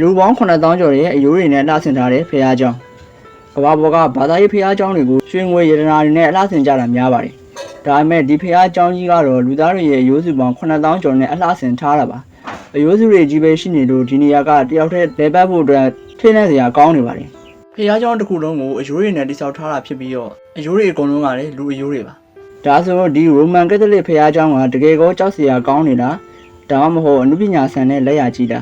လူပေါင်း9000ကျော်ရဲ့အယိုးတွေနဲ့လှဆင်ထားတဲ့ဖရာကျောင်းကဘာပေါ်ကဘာသာရေးဖရာကျောင်းတွေကိုရွှေငွေရတနာတွေနဲ့လှဆင်ကြတာများပါတယ်ဒါပေမဲ့ဒီဖရာကျောင်းကြီးကတော့လူသားတွေရဲ့အယိုးစုပေါင်း9000ကျော်နဲ့အလှဆင်ထားတာပါအယိုးစုတွေကြီးပဲရှိနေလို့ဒီနေရာကတယောက်တည်းလေပတ်ဖို့အတွက်ထိနေစရာကောင်းနေပါတယ်ဖရာကျောင်းတစ်ခုလုံးကိုအယိုးတွေနဲ့တိစောက်ထားတာဖြစ်ပြီးတော့အယိုးတွေအကုန်လုံးကလည်းလူအယိုးတွေပါဒါဆိုတော့ဒီရိုမန်ကက်သလစ်ဖရာကျောင်းကတကယ်ကိုကြောက်စရာကောင်းနေတာဒါမှမဟုတ်အနုပညာဆန်တဲ့လက်ရာကြီးတာ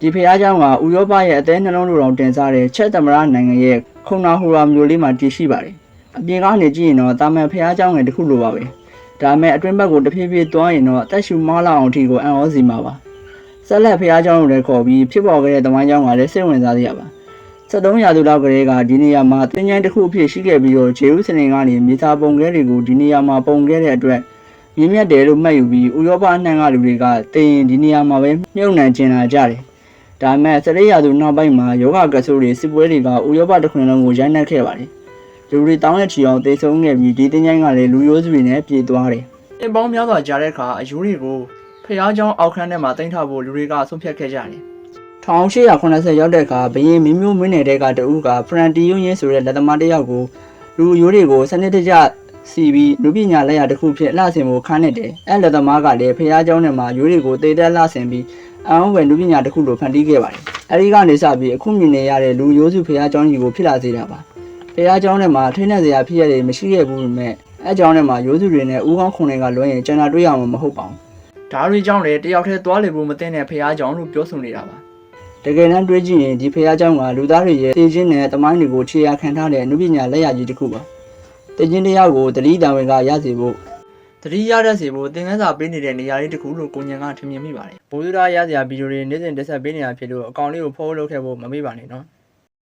ဒီဖះเจ้าကဥရောပရဲ့အသေးနှလုံးလိုတောင်တင်စားတဲ့ချက်သမရနိုင်ငံရဲ့ခုံနာဟူရာမျိုးလေးမှာတည်ရှိပါတယ်။အပြင်ကနေကြည့်ရင်တော့တာမန်ဖះเจ้าငယ်တစ်ခုလိုပါပဲ။ဒါပေမဲ့အတွင်းဘက်ကိုတဖြည်းဖြည်းသွားရင်တော့အသက်ရှူမလောက်အောင်အထိကိုအံ့ဩစီမှာပါ။ဆက်လက်ဖះเจ้าကိုလည်းခေါ်ပြီးဖြစ်ပေါ်ခဲ့တဲ့တမိုင်းเจ้าကလည်းစိတ်ဝင်စားစရာပါ။73ရာစုလောက်ကလေးကဒီနေရာမှာတင်းကျန်းတစ်ခုအဖြစ်ရှိခဲ့ပြီးတော့ဂျေရုဆလင်ကနေမြေစာပုံခဲတွေကိုဒီနေရာမှာပုံခဲ့တဲ့အတွက်မြင့်မြတ်တယ်လို့မှတ်ယူပြီးဥရောပအနှံ့ကလူတွေကတင်ရင်ဒီနေရာမှာပဲမြုပ်နှံကျင်လာကြတယ်။ ဒါပေမဲ့စရိယာသူနောက်ပိုင်းမှာယောဂကဆုတွေစစ်ပွဲတွေကဥရောပတစ်ခွင်လုံးကိုရိုက်နှက်ခဲ့ပါတယ်။လူတွေတောင်းတဲ့ချီအောင်တေဆုံးခဲ့ပြီးဒီတင်းချိုင်းကလည်းလူရိုးစုတွေနဲ့ပြေးသွားတယ်။အပေါင်းများစွာကြားတဲ့အခါအယူတွေကိုဖျားเจ้าအောက်ခန်းထဲမှာတင်ထားဖို့လူတွေကဆုံးဖြတ်ခဲ့ကြတယ်။1880ရောက်တဲ့အခါဘရင်မင်းမျိုးမင်းနယ်တဲကတဦးကဖရန်တီယွန်းရင်းဆိုတဲ့လက်သမားတစ်ယောက်ကိုလူအယူတွေကိုစနစ်တကျစီပြီးလူပညာလက်ရာတစ်ခုဖြစ်လှဆင်ဖို့ခန်းနေတယ်။အဲလက်သမားကလည်းဖျားเจ้าနဲ့မှာယူတွေကိုတေတက်လှဆင်ပြီး အအောင်ဝယ်လူပညာတစ်ခုလိုဖန်တီးခဲ့ပါတယ်။အဲဒီကနေစပြီးအခုမြင်နေရတဲ့လူရိုးစုဖះเจ้าကြီးကိုဖြစ်လာစေတာပါ။ဖះเจ้าနဲ့မှာထိနေစရာဖြစ်ရတဲ့မရှိခဲ့ဘူးပေမဲ့အဲเจ้าနဲ့မှာရိုးစုတွေနဲ့ဦးကောင်းခုန်တွေကလွှဲရင်ကျန်တာတွေ့ရမှာမဟုတ်ပါဘူး။ဒါတွေကြောင့်လေတယောက်တည်းသွားလေဖို့မသိတဲ့ဖះเจ้าလို့ပြောဆိုနေတာပါ။တကယ်တမ်းတွေးကြည့်ရင်ဒီဖះเจ้าကလူသားတွေရဲ့တည်ခြင်းနဲ့တမိုင်းတွေကိုခြေရာခံထားတဲ့အနုပညာလက်ရာကြီးတစ်ခုပါ။တည်ခြင်းတရားကိုတတိတံဝင်ကရစေဖို့ တတိရတဲ့စီဖို့သင်ခန်းစာပေးနေတဲ့နေရာလေးတစ်ခုလို့ကိုညံကထင်မြင်မိပါတယ်။ဘိုးသူသားရစရာဗီဒီယိုတွေနေ့စဉ်တက်ဆက်ပေးနေတာဖြစ်လို့အကောင့်လေးကို follow လုပ်ခဲ့ဖို့မမေ့ပါနဲ့နော်။